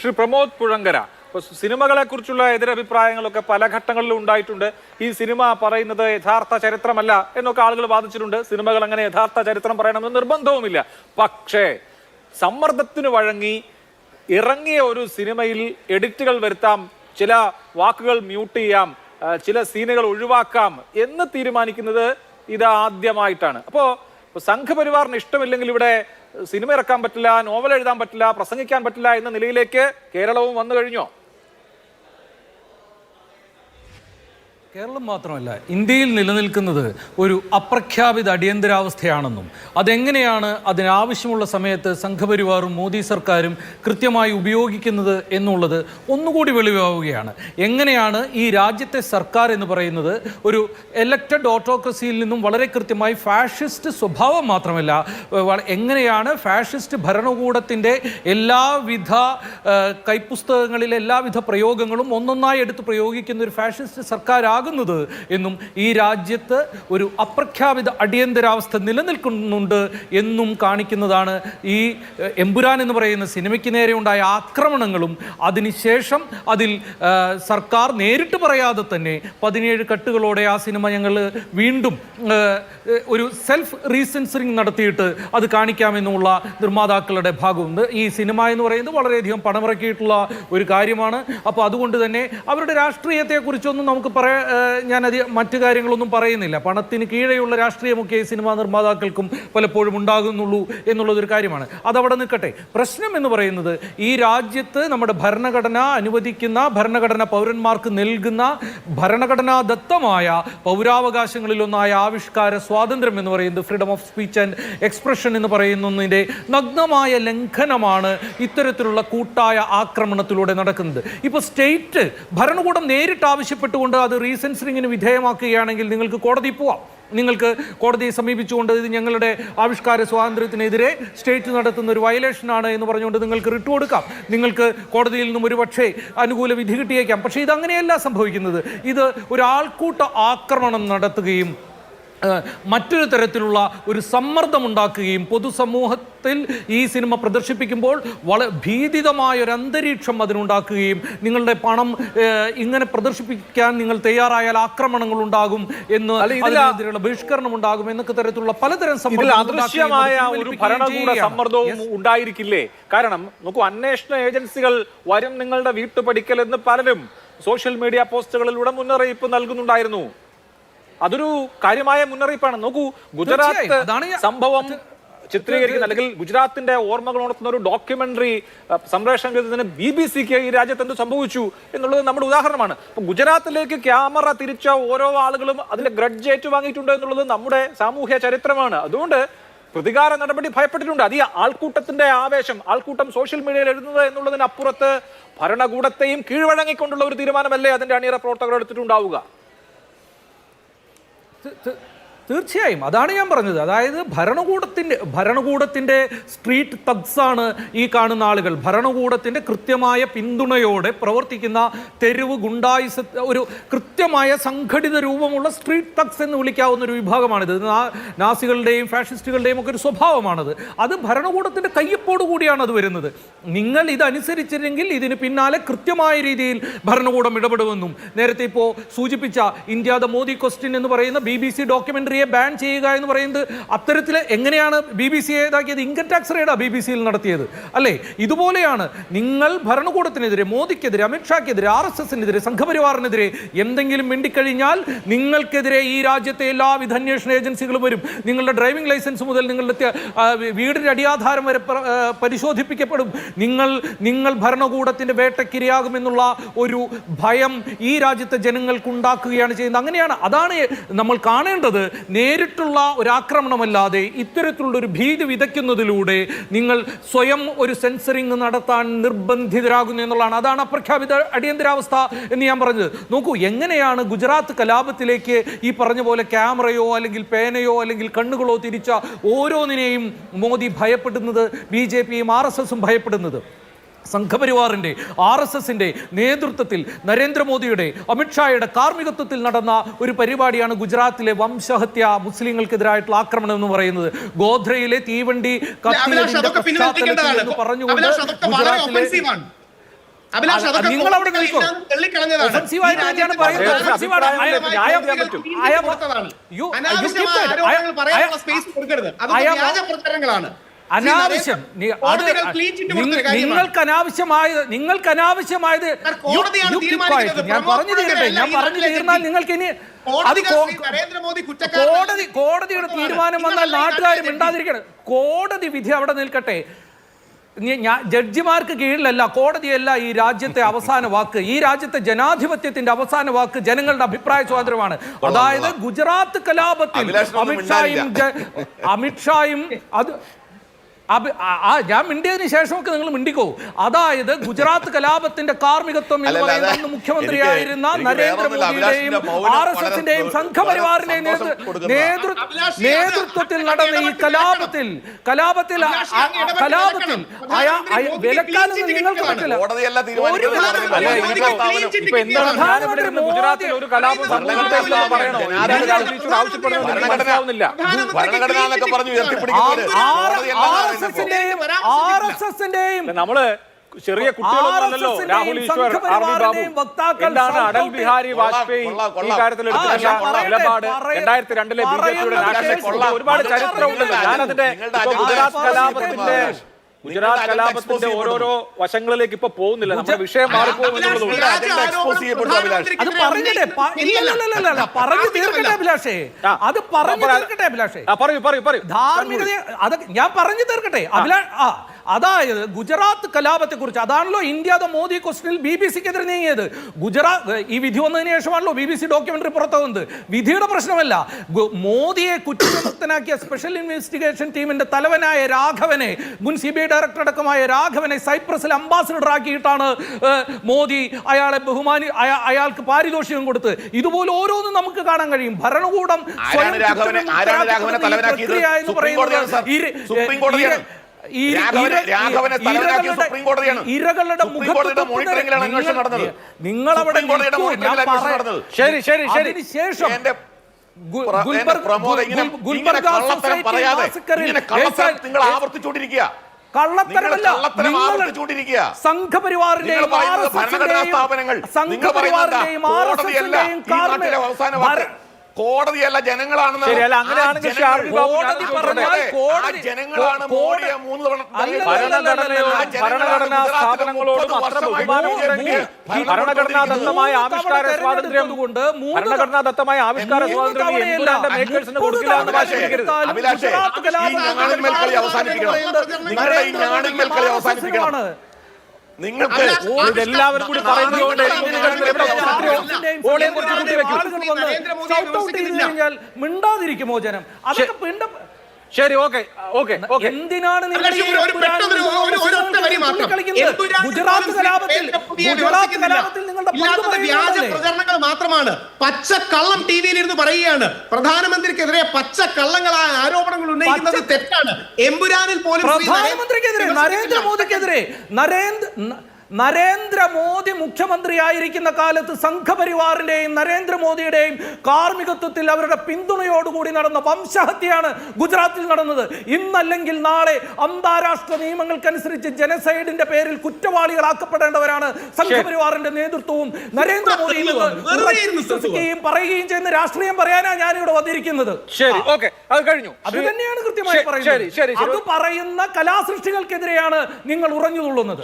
ശ്രീ പ്രമോദ് പുഴങ്കര. സിനിമകളെ കുറിച്ചുള്ള എതിരഭിപ്രായങ്ങളൊക്കെ പല ഘട്ടങ്ങളിലും ഉണ്ടായിട്ടുണ്ട്. ഈ സിനിമ പറയുന്നത് യഥാർത്ഥ ചരിത്രമല്ല എന്നൊക്കെ ആളുകൾ വാദിച്ചിട്ടുണ്ട്. സിനിമകൾ അങ്ങനെ യഥാർത്ഥ ചരിത്രം പറയണമെന്ന് നിർബന്ധവുമില്ല. പക്ഷേ സമ്മർദ്ദത്തിന് വഴങ്ങി ഇറങ്ങിയ ഒരു സിനിമയിൽ എഡിറ്റുകൾ വരുത്താം ചില വാക്കുകൾ മ്യൂട്ട് ചെയ്യാം ചില സീനുകൾ ഒഴിവാക്കാം എന്ന് തീരുമാനിക്കുന്നത് ഇത് ആദ്യമായിട്ടാണ് അപ്പോൾ സംഘപരിവാറിന് ഇഷ്ടമില്ലെങ്കിൽ ഇവിടെ സിനിമ ഇറക്കാൻ പറ്റില്ല നോവൽ എഴുതാൻ പറ്റില്ല പ്രസംഗിക്കാൻ പറ്റില്ല എന്ന നിലയിലേക്ക് കേരളവും വന്നു കഴിഞ്ഞോ? കേരളം മാത്രമല്ല ഇന്ത്യയിൽ നിലനിൽക്കുന്നത് ഒരു അപ്രഖ്യാപിത അടിയന്തരാവസ്ഥയാണെന്നും അതെങ്ങനെയാണ് അതിനാവശ്യമുള്ള സമയത്ത് സംഘപരിവാറും മോദി സർക്കാരും കൃത്യമായി ഉപയോഗിക്കുന്നത് എന്നുള്ളത് ഒന്നുകൂടി വെളിവാവുകയാണ്. എങ്ങനെയാണ് ഈ രാജ്യത്തെ സർക്കാർ എന്ന് പറയുന്നത് ഒരു എലക്റ്റഡ് ഓട്ടോക്രസിയിൽ നിന്നും വളരെ കൃത്യമായി ഫാഷിസ്റ്റ് സ്വഭാവം മാത്രമല്ല എങ്ങനെയാണ് ഫാഷിസ്റ്റ് ഭരണകൂടത്തിന്റെ എല്ലാവിധ കൈപ്പുസ്തകങ്ങളിലെ എല്ലാവിധ പ്രയോഗങ്ങളും ഒന്നൊന്നായി എടുത്ത് പ്രയോഗിക്കുന്ന ഒരു ഫാഷിസ്റ്റ് സർക്കാരാകുന്നത് എന്നും ഈ രാജ്യത്ത് ഒരു അപ്രഖ്യാപിത അടിയന്തരാവസ്ഥ നിലനിൽക്കുന്നുണ്ട് എന്നും കാണിക്കുന്നതാണ് ഈ എമ്പുരാൻ എന്ന് പറയുന്ന സിനിമയ്ക്ക് നേരെ ഉണ്ടായ ആക്രമണങ്ങളും അതിനുശേഷം അതിൽ സർക്കാർ നേരിട്ട് പറയാതെ തന്നെ പതിനേഴ് കട്ടുകളോടെ ആ സിനിമ ഞങ്ങൾ വീണ്ടും ഒരു സെൽഫ് റീസെൻസറിങ് നടത്തിയിട്ട് അത് കാണിക്കാമെന്നുള്ള നിർമ്മാതാക്കളുടെ ഭാഗമുണ്ട്. ഈ സിനിമ എന്ന് പറയുന്നത് വളരെയധികം പണമിറക്കിയിട്ടുള്ള ഒരു കാര്യമാണ്. അപ്പോൾ അതുകൊണ്ട് തന്നെ അവരുടെ രാഷ്ട്രീയത്തെക്കുറിച്ചൊന്നും നമുക്ക് പറയാ അത് മറ്റു കാര്യങ്ങളൊന്നും പറയുന്നില്ല. പണത്തിന് കീഴെയുള്ള രാഷ്ട്രീയമൊക്കെ സിനിമാ നിർമ്മാതാക്കൾക്കും പലപ്പോഴും ഉണ്ടാകുന്നുള്ളൂ എന്നുള്ളതൊരു കാര്യമാണ്. അതവിടെ നിൽക്കട്ടെ. പ്രശ്നം എന്ന് പറയുന്നത് ഈ രാജ്യത്ത് നമ്മുടെ ഭരണഘടന അനുവദിക്കുന്ന ഭരണഘടന പൗരന്മാർക്ക് നൽകുന്ന ഭരണഘടനാദത്തമായ പൗരാവകാശങ്ങളിലൊന്നായ ആവിഷ്കാര സ്വാതന്ത്ര്യം എന്ന് പറയുന്നത് freedom of speech and expression എന്ന് പറയുന്നതിന്റെ നഗ്നമായ ലംഘനമാണ് ഇത്തരത്തിലുള്ള കൂട്ടായ ആക്രമണത്തിലൂടെ നടക്കുന്നത്. ഇപ്പോൾ സ്റ്റേറ്റ് ഭരണകൂടം നേരിട്ട് ആവശ്യപ്പെട്ടുകൊണ്ട് അത് റീസെൻസറിങ്ങിന് വിധേയമാക്കുകയാണെങ്കിൽ നിങ്ങൾക്ക് കോടതി പോവാം. നിങ്ങൾക്ക് കോടതിയെ സമീപിച്ചുകൊണ്ട് ഇത് ഞങ്ങളുടെ ആവിഷ്കാര സ്വാതന്ത്ര്യത്തിനെതിരെ സ്റ്റേറ്റ് നടത്തുന്ന ഒരു വയലേഷനാണ് എന്ന് പറഞ്ഞുകൊണ്ട് നിങ്ങൾക്ക് റിട്ട് കൊടുക്കാം. നിങ്ങൾക്ക് കോടതിയിൽ നിന്നും ഒരു പക്ഷേ അനുകൂല വിധി കിട്ടിയേക്കാം. പക്ഷേ ഇതങ്ങനെയല്ല സംഭവിക്കുന്നത്. ഇത് ഒരു ആൾക്കൂട്ട ആക്രമണം നടത്തുകയും മറ്റൊരു തരത്തിലുള്ള ഒരു സമ്മർദ്ദമുണ്ടാക്കുകയും പൊതുസമൂഹത്തിൽ ഈ സിനിമ പ്രദർശിപ്പിക്കുമ്പോൾ വളരെ ഭീതിതമായ ഒരു അന്തരീക്ഷം അതിനുണ്ടാക്കുകയും നിങ്ങളുടെ പണം ഇങ്ങനെ പ്രദർശിപ്പിക്കാൻ നിങ്ങൾ തയ്യാറായാൽ ആക്രമണങ്ങൾ ഉണ്ടാകും എന്ന് അതിനെതിരെയുള്ള ബഹിഷ്കരണം ഉണ്ടാകും എന്നൊക്കെ തരത്തിലുള്ള പലതരം സമ്മർദ്ദവും ഉണ്ടായിരിക്കില്ലേ? കാരണം നോക്കൂ അന്വേഷണ ഏജൻസികൾ വരും നിങ്ങളുടെ വീട്ടുപടിക്കൽ എന്ന് പലരും സോഷ്യൽ മീഡിയ പോസ്റ്റുകളിലൂടെ മുന്നറിയിപ്പ് നൽകുന്നുണ്ടായിരുന്നു. അതൊരു കാര്യമായ മുന്നറിയിപ്പാണ്. നോക്കൂ ഗുജറാത്ത് സംഭവം ചിത്രീകരിക്കുന്ന അല്ലെങ്കിൽ ഗുജറാത്തിന്റെ ഓർമ്മകൾ ഉണർത്തുന്ന ഒരു ഡോക്യുമെന്ററി സംപ്രേഷണം ചെയ്തതിന് ബി ബി സിക്ക് ഈ രാജ്യത്ത് എന്ത് സംഭവിച്ചു എന്നുള്ളത് നമ്മുടെ ഉദാഹരണമാണ്. അപ്പൊ ഗുജറാത്തിലേക്ക് ക്യാമറ തിരിച്ച ഓരോ ആളുകളും അതിന്റെ ഗ്രഡ്ജ് ഏറ്റുവാങ്ങിയിട്ടുണ്ട് എന്നുള്ളത് നമ്മുടെ സാമൂഹ്യ ചരിത്രമാണ്. അതുകൊണ്ട് പ്രതികാര നടപടി ഭയപ്പെട്ടിട്ടുണ്ട്. അത് ഈ ആൾക്കൂട്ടത്തിന്റെ ആവേശം ആൾക്കൂട്ടം സോഷ്യൽ മീഡിയയിൽ എഴുതുന്നത് എന്നുള്ളതിനപ്പുറത്ത് ഭരണകൂടത്തെയും കീഴ്വഴങ്ങിക്കൊണ്ടുള്ള ഒരു തീരുമാനമല്ലേ അതിന്റെ അണിയറ പ്രവർത്തകർ എടുത്തിട്ടുണ്ടാവുക? 这这 തീർച്ചയായും. അതാണ് ഞാൻ പറഞ്ഞത്. അതായത് ഭരണകൂടത്തിന്റെ ഭരണകൂടത്തിന്റെ സ്ട്രീറ്റ് തഗ്സാണ് ഈ കാണുന്ന ആളുകൾ. ഭരണകൂടത്തിന്റെ കൃത്യമായ പിന്തുണയോടെ പ്രവർത്തിക്കുന്ന തെരുവ് ഗുണ്ടായിസ ഒരു കൃത്യമായ സംഘടിത രൂപമുള്ള സ്ട്രീറ്റ് തഗ്സ് എന്ന് വിളിക്കാവുന്ന ഒരു വിഭാഗമാണിത്. നാസികളുടെയും ഫാഷിസ്റ്റുകളുടെയും ഒക്കെ ഒരു സ്വഭാവമാണത്. അത് ഭരണകൂടത്തിന്റെ കയ്യപ്പോട് കൂടിയാണ് അത് വരുന്നത്. നിങ്ങൾ ഇതനുസരിച്ചില്ലെങ്കിൽ ഇതിന് പിന്നാലെ കൃത്യമായ രീതിയിൽ ഭരണകൂടം ഇടപെടുമെന്നും നേരത്തെ ഇപ്പോൾ സൂചിപ്പിച്ച ഇന്ത്യ ദ മോദി ക്വസ്റ്റ്യൻ എന്ന് പറയുന്ന ബി ബി സി ഡോക്യുമെന്ററിയെ ബാൻ ചെയ്യുക എന്ന് പറയുന്നത് അത്തരത്തിൽ എങ്ങനെയാണ് ബി ബി സി ഇതാക്കിയത്? ഇൻകം ടാക്സ് റെയ്ഡാ ബി ബി സിയിൽ നടത്തിയത്. അല്ലേ? ഇതുപോലെയാണ് നിങ്ങൾ ഭരണകൂടത്തിനെതിരെ മോദിക്കെതിരെ അമിത്ഷാക്കെതിരെ ആർ എസ് എസിനെതിരെ സംഘപരിവാറിനെതിരെ എന്തെങ്കിലും മിണ്ടിക്കഴിഞ്ഞാൽ നിങ്ങൾക്കെതിരെ ഈ രാജ്യത്തെ എല്ലാവിധ അന്വേഷണ ഏജൻസികളും വരും. നിങ്ങളുടെ ഡ്രൈവിംഗ് ലൈസൻസ് മുതൽ നിങ്ങളുടെ വീടിന്റെ അടിയാധാരം വരെ പരിശോധിപ്പിക്കപ്പെടും. നിങ്ങൾ നിങ്ങൾ ഭരണകൂടത്തിന്റെ വേട്ടക്കിരയാകുമെന്നുള്ള ഒരു ഭയം ഈ രാജ്യത്തെ ജനങ്ങൾക്ക് ഉണ്ടാക്കുകയാണ് ചെയ്യുന്നത്. അങ്ങനെയാണ്. അതാണ് നമ്മൾ കാണേണ്ടത്. നേരിട്ടുള്ള ഒരു ആക്രമണമല്ലാതെ ഇത്തരത്തിലുള്ള ഒരു ഭീതി വിതയ്ക്കുന്നതിലൂടെ നിങ്ങൾ സ്വയം ഒരു സെൻസറിങ് നടത്താൻ നിർബന്ധിതരാകുന്നു എന്നുള്ളതാണ്. അതാണ് അപ്രഖ്യാപിത അടിയന്തരാവസ്ഥ എന്ന് ഞാൻ പറഞ്ഞത്. നോക്കൂ എങ്ങനെയാണ് ഗുജറാത്ത് കലാപത്തിലേക്ക് ഈ പറഞ്ഞ പോലെ ക്യാമറയോ അല്ലെങ്കിൽ പേനയോ അല്ലെങ്കിൽ കണ്ണുകളോ തിരിച്ച ഓരോന്നിനെയും മോദി ഭയപ്പെടുന്നത് ബി ജെ പിയും ആർ എസ് എസും ഭയപ്പെടുന്നത്? സംഘപരിവാറിന്റെ ആർ എസ് എസിന്റെ നേതൃത്വത്തിൽ നരേന്ദ്രമോദിയുടെ അമിത്ഷായുടെ കാർമ്മികത്വത്തിൽ നടന്ന ഒരു പരിപാടിയാണ് ഗുജറാത്തിലെ വംശഹത്യ മുസ്ലിങ്ങൾക്കെതിരായിട്ടുള്ള ആക്രമണം എന്ന് പറയുന്നത്. ഗോധ്രയിലെ തീവണ്ടി കത്തിയതിന്റെ പശ്ചാത്തലത്തിൽ എന്ന് പറഞ്ഞുകൊണ്ട് ഗുജറാത്തിലെ നിങ്ങൾ അവിടെ തന്നെയാണ് രാജ്യത്തെ പറയുന്നത്. അനാവശ്യം. നിങ്ങൾക്ക് അനാവശ്യമായത് നിങ്ങൾക്ക് അനാവശ്യമായത്. ഞാൻ പറഞ്ഞു തീരട്ടെ. ഞാൻ പറഞ്ഞു തീർന്നാൽ നിങ്ങൾക്ക് ഇനി അത്. കോടതി കോടതിയുടെ തീരുമാനം വന്നാൽ നാട്ടുകാരും ഉണ്ടാതിരിക്കണം നാട്ടുകാർ മിണ്ടാതിരിക്കണം. കോടതി വിധി അവിടെ നിൽക്കട്ടെ. ജഡ്ജിമാർക്ക് കീഴിലല്ല കോടതിയല്ല ഈ രാജ്യത്തെ അവസാന വാക്ക്. ഈ രാജ്യത്തെ ജനാധിപത്യത്തിന്റെ അവസാന വാക്ക് ജനങ്ങളുടെ അഭിപ്രായ സ്വാതന്ത്ര്യമാണ്. അതായത് ഗുജറാത്ത് കലാപത്തിൽ അമിത്ഷായും അമിത്ഷായും അത് ആ- ആ ഞാൻ മിണ്ടിയതിന് ശേഷമൊക്കെ നിങ്ങൾ മിണ്ടിക്കോ അതായത് ഗുജറാത്ത് കലാപത്തിന്റെ കാർമ്മികത്വം എന്ന് അല്ലല്ല, പറയുന്ന മുഖ്യമന്ത്രിയായിരുന്ന. നരേന്ദ്രമോദിയുടെയും ആർ എസ് എസിന്റെയും സംഘപരിവാറിന്റെയും നേതൃത്വത്തിൽ നടന്ന ഈ കലാപത്തിൽ കലാപത്തിൽ കലാപത്തിൽ മോദിക്ക് നിങ്ങൾക്ക് പറ്റില്ല. പ്രധാനമന്ത്രി ഗുജറാത്തിൽ ഒരു കലാപം ആവശ്യപ്പെടുന്നില്ല ഭരണഘടന- എന്നൊക്കെ പറഞ്ഞു ഉയർത്തിപ്പിടിക്കുന്നവര് എസിന്റെയും ആർ എസ് എസിന്റെയും നമ്മൾ ചെറിയ കുട്ടികളൊന്നുമല്ലോ രാഹുൽ ഈശ്വർ ബാബു. എന്താണ് അടൽ ബിഹാരി വാജ്പേയി ഈ കാര്യത്തിൽ നിലപാട് രണ്ടായിരത്തി രണ്ടിലെ ബി ജെ പിയുടെ നാഷണൽ. ഒരുപാട് ചരിത്രമുണ്ടല്ലോ ചരിത്രം ഉണ്ടല്ലോ ഞാൻ ഞാനതിന്റെ ഗുജറാത്ത് കലാപത്തിന്റെ. ഗുജറാത്ത് കലാപത്തിന്റെ ഓരോരോ വശങ്ങളിലേക്ക് ഇപ്പൊ പോകുന്നില്ല നമ്മുടെ വിഷയം അഭിലാഷ്. അത് പറഞ്ഞു തീർക്കട്ടെ അഭിലാഷേ. പറയൂ പറയൂ പറയൂ. ധാർമ്മികത അത് ഞാൻ പറഞ്ഞു തീർക്കട്ടെ അഭിലാഷ് ആ. അതായത് ഗുജറാത്ത് കലാപത്തെക്കുറിച്ച് അതാണല്ലോ ഇന്ത്യ ദ മോദി ക്വസ്റ്റനിൽ ബി ബി സിക്കെതിരെ നീങ്ങിയത്. ഗുജറാത്ത് ഈ വിധി വന്നതിന് ശേഷമാണല്ലോ ബി ബി സി ഡോക്യുമെന്ററി പുറത്തു വന്നത്. വിധിയുടെ പ്രശ്നമല്ല. മോദിയെ കുറ്റവിമുക്തനാക്കിയ സ്പെഷ്യൽ ഇൻവെസ്റ്റിഗേഷൻ ടീമിന്റെ തലവനായ രാഘവനെ മുൻ സി ബി ഐ ഡയറക്ടർ അടക്കമായ രാഘവനെ സൈപ്രസിൽ അംബാസിഡർ ആക്കിയിട്ടാണ് മോദി അയാളെ ബഹുമാനി അയാൾക്ക് പാരിതോഷികം കൊടുത്ത്. ഇതുപോലെ ഓരോന്നും നമുക്ക് കാണാൻ കഴിയും. ഭരണകൂടം സ്വയം പ്രക്രിയ എന്ന് പറയുന്നത് ഇരകളുടെ- മുഖത്ത്. നടന്നത്. ശരി ശരി ശരി. ശേഷം ആവർത്തിച്ചുകൊണ്ടിരിക്കുക. സംഘപരിവാറിന്റെയും സംഘപരിവാറിന്റെയും കോടതിയല്ല ജനങ്ങളാണെന്ന് ഭരണഘടനാ മൂന്ന് ആവിഷ്കാര സ്വാതന്ത്ര്യം ആവിഷ്കാര സ്വാതന്ത്ര്യം കൊടുക്കില്ല എന്ന് അവസാനിപ്പിക്കണം. നിങ്ങളുടെ ഈ ഞാണിന്മേൽ കളി അവസാനിപ്പിക്കണം. നിങ്ങൾക്ക് ഇതെല്ലാവരും കൂടി പറയുന്നത് മിണ്ടാതിരിക്കുമോ ജനം? അതൊക്കെ ശരി ഓക്കെ ഓക്കെ ഓക്കെ. എന്തിനാണ് നിങ്ങൾ ഒരു- ഒരു ഒരു- ഒരു ഒറ്റ വരി മാത്രം. ഗുജറാത്ത് കലാപത്തിൽ ഗുജറാത്ത്. കലാപത്തിൽ നിങ്ങളുടെ വ്യാജ പ്രചരണങ്ങൾ മാത്രമാണ്. പച്ച കള്ളം ടി വിയിൽ ഇരുന്ന് പറയുകയാണ്. പ്രധാനമന്ത്രിക്കെതിരെ പച്ച കള്ളങ്ങളായ ആരോപണങ്ങൾ ഉന്നയിക്കുന്നത് തെറ്റാണ്. എമ്പുരാനിൽ പോലും പ്രധാനമന്ത്രിക്കെതിരെ നരേന്ദ്ര- നരേന്ദ്രമോദിക്കെതിരെ നരേന്ദ്ര നരേന്ദ്രമോദി മുഖ്യമന്ത്രിയായിരിക്കുന്ന കാലത്ത് സംഘപരിവാറിന്റെയും നരേന്ദ്രമോദിയുടെയും കാർമ്മികത്വത്തിൽ അവരുടെ പിന്തുണയോടുകൂടി നടന്ന വംശഹത്യയാണ് ഗുജറാത്തിൽ നടന്നത്. ഇന്നല്ലെങ്കിൽ നാളെ അന്താരാഷ്ട്ര നിയമങ്ങൾക്കനുസരിച്ച് ജനസൈഡിന്റെ പേരിൽ കുറ്റവാളികളാക്കപ്പെടേണ്ടവരാണ് സംഘപരിവാറിന്റെ നേതൃത്വവും നരേന്ദ്രമോദി വിശ്വസിക്കുകയും പറയുകയും ചെയ്യുന്ന രാഷ്ട്രീയം പറയാനാണ് ഞാനിവിടെ വന്നിരിക്കുന്നത്. ശരി ഓക്കെ അത് കഴിഞ്ഞു. അത് തന്നെയാണ് കൃത്യമായി പറയുന്നത്. അത് പറയുന്ന കലാസൃഷ്ടികൾക്കെതിരെയാണ് നിങ്ങൾ ഉറഞ്ഞു തുള്ളുന്നത്.